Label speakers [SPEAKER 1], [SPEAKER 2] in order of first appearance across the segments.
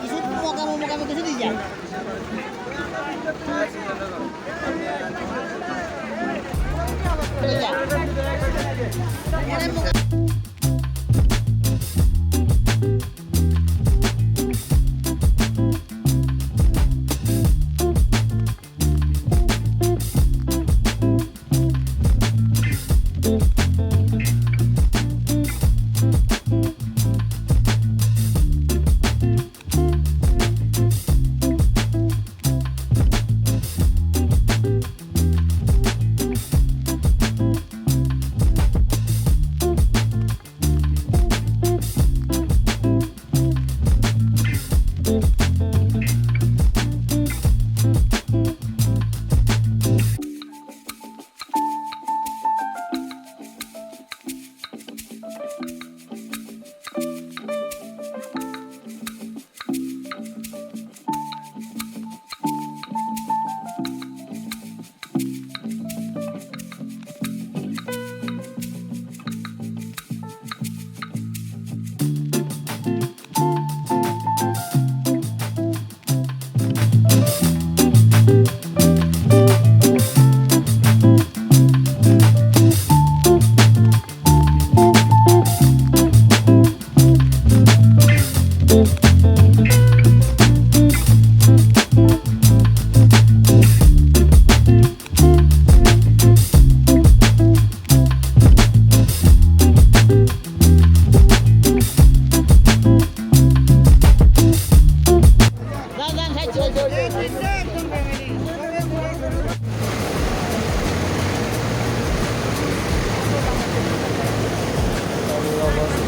[SPEAKER 1] কিছু মোকামো মোকামো কিছু দিয়ে যায় চলে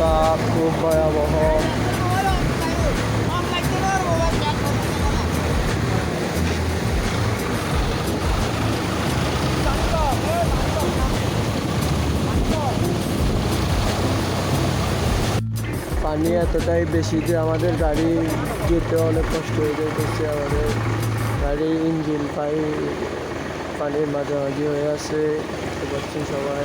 [SPEAKER 2] অবস্থা খুব ভয়াবহ। পানি এতটাই বেশি যে আমাদের গাড়ি যেতে অনেক কষ্ট হয়ে যাইতেছে আমাদের। গাড়ির ইঞ্জিন পাই পানির মাঝামাঝি হয়ে আছে, দেখতে পাচ্ছি সবাই।